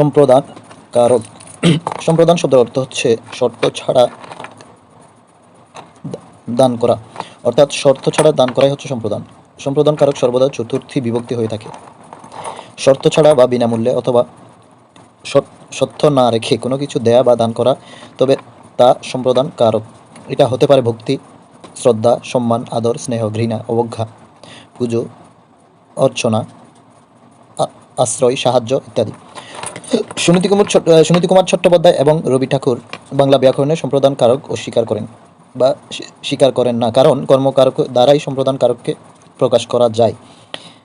সম্প্রদান কারক সম্প্রদান শব্দের অর্থ হচ্ছে শর্ত ছাড়া দান করা। অর্থাৎ শর্ত ছাড়া দান করাই হচ্ছে সম্প্রদান। সম্প্রদান কারক সর্বদা চতুর্থী বিভক্তি হয়ে থাকে। শর্ত ছাড়া বা বিনামূল্যে অথবা সত্য না রেখে কোনো কিছু দেয়া বা দান করা, তবে তা সম্প্রদান কারক এটা হতে পারে ভক্তি, শ্রদ্ধা, সম্মান, আদর, স্নেহ, ঘৃণা, অবজ্ঞা, পুজো, অর্চনা আশ্রয়, সাহায্য ইত্যাদি। সুনীতি কুমার সুনীতি কুমার চট্টোপাধ্যায় এবং রবি ঠাকুর বাংলা ব্যাকরণে সম্প্রদান কারক অস্বীকার করেন বা স্বীকার করেন না। কারণ কর্মকারক দ্বারাই সম্প্রদান কারককে প্রকাশ করা যায়।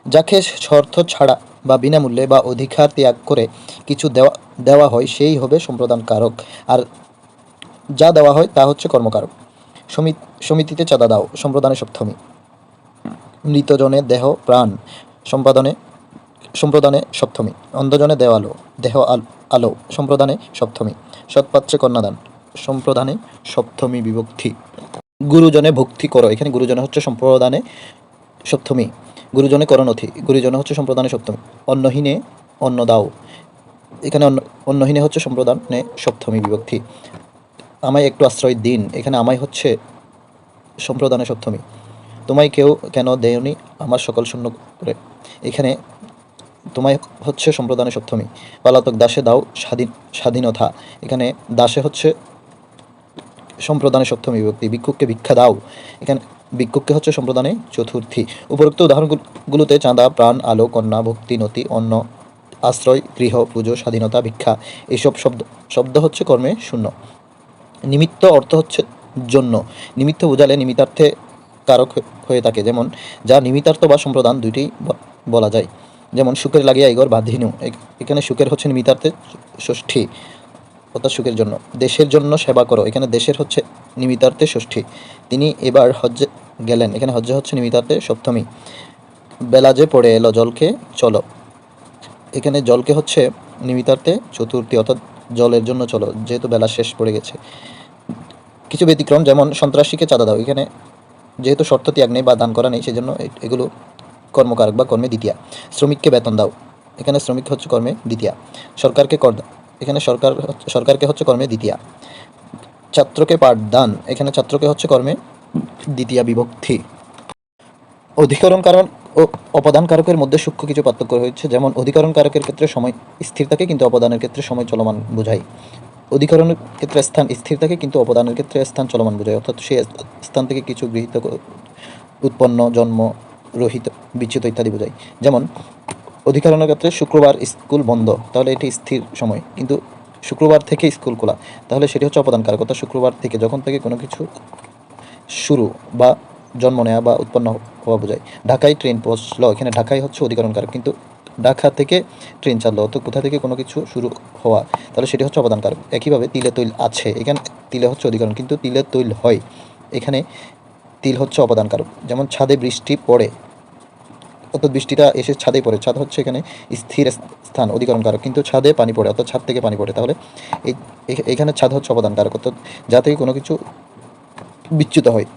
যাকে শর্ত ছাড়া বা বিনামূল্যে বা অধিকার ত্যাগ করে কিছু দেওয়া দেওয়া হয়, সেই হবে সম্প্রদান কারক। আর যা দেওয়া হয়, তা হচ্ছে কর্মকারক। সমিত সমিতিতে চাঁদা দাও, সম্প্রদানে সপ্তমী। মৃতজনে দেহ, প্রাণ, সম্পাদনে সম্প্রদানে সপ্তমী, অন্ধজনে দেওয়ালো দেহ আল- আলো, সম্প্রদানে সপ্তমী, সৎপাত্রে কন্যাদান, সম্প্রদানে সপ্তমী বিভক্তি। গুরুজনে ভক্তি করো, এখানে গুরুজনে হচ্ছে সম্প্রদানে সপ্তমী, গুরুজনে করণথি গুরুজনে হচ্ছে সম্প্রদানে সপ্তমী, অন্নহীনে অন্ন দাও এখানে অন্ন, অন্নহীনে হচ্ছে সম্প্রদানে সপ্তমী বিভক্তি। আমায় একটু আশ্রয় দিন, এখানে আমায় হচ্ছে সম্প্রদানে সপ্তমী। তোমায় কেউ কেন দেয়নি, আমার সকল শূন্য করে। এখানে তোমায় হচ্ছে সম্প্রদানে সপ্তমী। পালাতক দাসে দাও স্বাধীন, স্বাধীনতা। এখানে দাসে হচ্ছে সম্প্রদানে সপ্তমী বিভক্তি। ভিক্ষুককে ভিক্ষা দাও। এখানে ভিক্ষুককে হচ্ছে সম্প্রদানে চতুর্থী। উপরোক্ত উদাহরণগুলোতে চাঁদা, প্রাণ, আলো, কন্যা, ভক্তি, নতি, অন্ন, আশ্রয়, গৃহ, পুজো, স্বাধীনতা, ভিক্ষা এইসব শব্দ শব্দ হচ্ছে কর্মে শূন্য। নিমিত্ত অর্থ হচ্ছে জন্য। নিমিত্ত বোঝালে নিমিত্তার্থে কারক হয়ে থাকে। যেমন, যা নিমিত্তার্থ বা সম্প্রদান দুইটি বলা যায়। যেমন সুখের লাগিয়া ইগর বাধিনু। এখানে সুখের হচ্ছে নিমিত্তার্থে ষষ্ঠী। অর্থাৎ সুখের জন্য। দেশের জন্য সেবা করো। এখানে দেশের হচ্ছে নিমিত্তার্থে ষষ্ঠী। তিনি এবার হজ্জে গেলেন। এখানে হজ্জে হচ্ছে নিমিত্তার্থে সপ্তমী। বেলা যে পড়ে এলো জলকে, চলো। এখানে জলকে হচ্ছে নিমিত্তার্থে চতুর্থী, অর্থাৎ জলের জন্য চলো, যেহেতু বেলা শেষ পড়ে গেছে। কিছু ব্যতিক্রম, যেমন সন্ত্রাসীকে চাঁদা দাও। এখানে যেহেতু শর্ত ত্যাগ নেই বা দান করা নেই, সেজন্য এগুলো কর্মকারক বা কর্মে দ্বিতীয়া। শ্রমিককে বেতন দাও। এখানে শ্রমিক হচ্ছে কর্মে দ্বিতীয়া। সরকারকে কর এখানে সরকার সরকারকে হচ্ছে কর্মে দ্বিতীয়া। ছাত্রকে পাঠদান। এখানে ছাত্রকে হচ্ছে কর্মে দ্বিতীয়া বিভক্তি। অধিকরণ কারণ ও অপদান কারকের মধ্যে সূক্ষ্ম কিছু পার্থক্য রয়েছে। যেমন, অধিকরণ কারকের ক্ষেত্রে সময় স্থির থাকে কিন্তু অপদানের ক্ষেত্রে সময় চলমান বোঝায়। অধিকরণের ক্ষেত্রে স্থান স্থির থাকে কিন্তু অপদানের ক্ষেত্রে স্থান চলমান বোঝায়। অর্থাৎ সেই স্থান থেকে কিছু গৃহীত উৎপন্ন, জন্ম রহিত বিচ্যুত ইত্যাদি বোঝায়। যেমন, অধিকারণের ক্ষেত্রে শুক্রবার স্কুল বন্ধ, তাহলে এটি স্থির সময়। কিন্তু শুক্রবার থেকে স্কুল খোলা, তাহলে সেটি হচ্ছে কারক অর্থাৎ শুক্রবার থেকে যখন থেকে কোনো কিছু শুরু বা জন্ম নেওয়া বা উৎপন্ন হওয়া বোঝায়। ঢাকায় ট্রেন পৌঁছলো, এখানে ঢাকায় হচ্ছে অধিকরণ কারক কিন্তু ঢাকা থেকে ট্রেন চাললো তো কোথা থেকে কোনো কিছু শুরু হওয়া, তাহলে সেটি হচ্ছে অবদান কারক একইভাবে তিলে তৈল আছে, এখানে তিলে হচ্ছে অধিকরণ, কিন্তু তিলে তৈল হয়। এখানে তিল হচ্ছে অবদান কারক যেমন ছাদে বৃষ্টি পড়ে অর্থাৎ বৃষ্টিটা এসে ছাদেই পড়ে। ছাদ হচ্ছে এখানে স্থির স্থান অধিকরণ কারক কিন্তু ছাদে পানি পড়ে, অর্থাৎ ছাদ থেকে পানি পড়ে। তাহলে এই এখানে ছাদ হচ্ছে অবদান কারক অর্থাৎ যা থেকে কোনো কিছু বিচ্যুত হয়।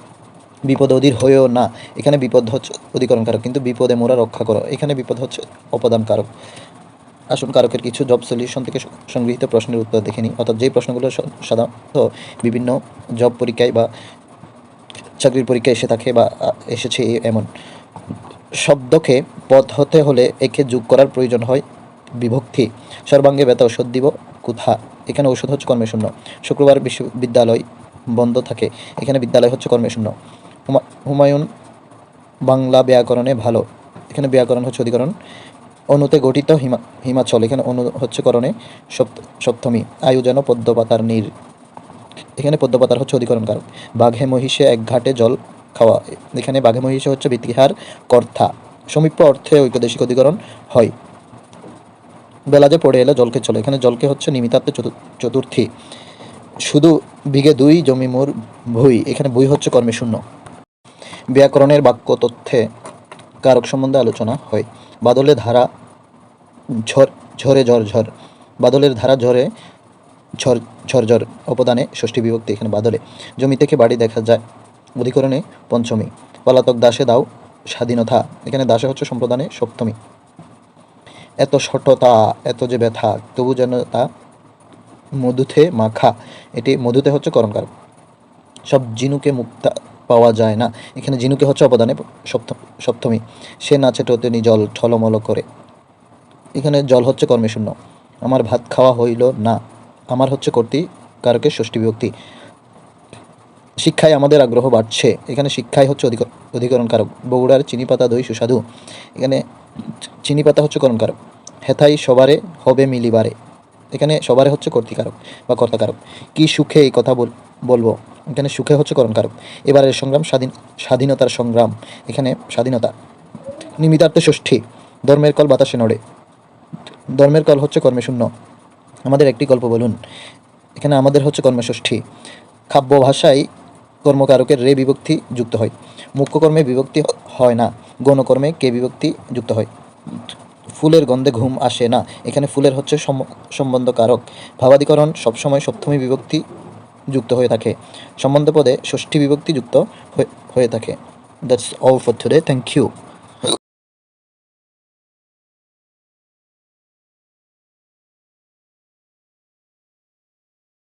বিপদ অধীর হয়েও না। এখানে বিপদ হচ্ছে অধিকরণকারক, কিন্তু বিপদে মোরা রক্ষা করো। এখানে বিপদ হচ্ছে অপদান কারক আসুন কারকের কিছু জব সলিউশন থেকে সংগৃহীত প্রশ্নের উত্তর দেখে নিই। অর্থাৎ যেই প্রশ্নগুলো সাধারণত বিভিন্ন জব পরীক্ষায় বা চাকরির পরীক্ষায় এসে থাকে বা এসেছে এমন। শব্দকে পদ হতে হলে একে যোগ করার প্রয়োজন হয়। বিভক্তি। সর্বাঙ্গে ব্যথা ঔষধ দিব, কোথা। এখানে ঔষধ হচ্ছে কর্মে শূন্য। শুক্রবার বিশ্ববিদ্যালয় বন্ধ থাকে। এখানে বিদ্যালয় হচ্ছে কর্মে শূন্য। হুমা- হুমায়ুন বাংলা ব্যাকরণে ভালো। এখানে ব্যাকরণ হচ্ছে অধিকরণ। অনুতে গঠিত হিমা হিমাচল। এখানে অনু হচ্ছে করণে সপ্ত- সপ্তমী। আয়ু যেন পদ্মপাতার নীর। এখানে পদ্মপাতার হচ্ছে অধিকরণ কারক বাঘে মহিষে এক ঘাটে জল খাওয়া। এখানে বাঘে মহিষে হচ্ছে বিতিহার কর্তা। সমীপ্য অর্থে ঐকদেশিক অধিকরণ হয়। বেলা যে পড়ে এলে জলকে চলে। এখানে জলকে হচ্ছে নিমিতার্থে চতু- চতুর্থী। শুধু বিঘে দুই, জমি মোর ভুই। এখানে বই হচ্ছে কর্মে শূন্য। ব্যাকরণের বাক্য তথ্যে কারক সম্বন্ধে আলোচনা হয়। বাদলে ধারা ঝরে ঝড় ঝড় বাদলের ধারা ঝরে ঝড় ঝড় অপদানে ষষ্ঠী বিভক্তি এখানে বাদলে। জমি থেকে বাড়ি দেখা যায় অধিকরণে পঞ্চমী। পলাতক দাসে দাও স্বাধীনতা। এখানে দাসে হচ্ছে সম্প্রদানে সপ্তমী। এত শটতা, এত যে ব্যথা, তবু যেন তা মধুতে মাখা। এটি মধুতে হচ্ছে করণকারক সব জিনুকে মুক্তা পাওয়া যায় না। এখানে জিনুকে হচ্ছে অবদানে সপ্তম। সে নাচে টোতেনি জল, ঠলমল করে। এখানে জল হচ্ছে কর্মে শূন্য। আমার ভাত খাওয়া হইল না। আমার হচ্ছে কর্তৃ কারকের ষষ্ঠী বিভক্তি। শিক্ষায় আমাদের আগ্রহ বাড়ছে। এখানে শিক্ষাই হচ্ছে অধিক অধিকরণ কারক বগুড়ার চিনি পাতা দই সুস্বাদু। এখানে চিনি পাতা হচ্ছে করণ কারক হেথাই সবারে হবে মিলিবারে। এখানে সবারে হচ্ছে কর্তিকারক বা কর্তাকারক। কি সুখে এই কথা বল- বলব? এখানে সুখে হচ্ছে করণ কারক এবারের সংগ্রাম স্বাধীন, স্বাধীনতার সংগ্রাম। এখানে স্বাধীনতা। নিমিতার্থে ষষ্ঠী। ধর্মের কল বাতাসে নড়ে। ধর্মের কল হচ্ছে কর্মে শূন্য। আমাদের একটি গল্প বলুন। এখানে আমাদের হচ্ছে কর্মষষ্ঠী কাব্য ভাষায় কর্মকারকের রে বিভক্তি যুক্ত হয়। মুখ্য কর্মে বিভক্তি হয় না, গণকর্মে কে বিভক্তি যুক্ত হয়। ফুলের গন্ধে ঘুম আসে না, এখানে ফুলের হচ্ছে সম- সম্বন্ধকারক। ভাবাদিকরণ সবসময় সপ্তমী বিভক্তি যুক্ত হয়ে থাকে। সম্বন্ধ পদে ষষ্ঠী বিভক্তি যুক্ত হয়ে- হয়ে থাকে। That's all for today thank you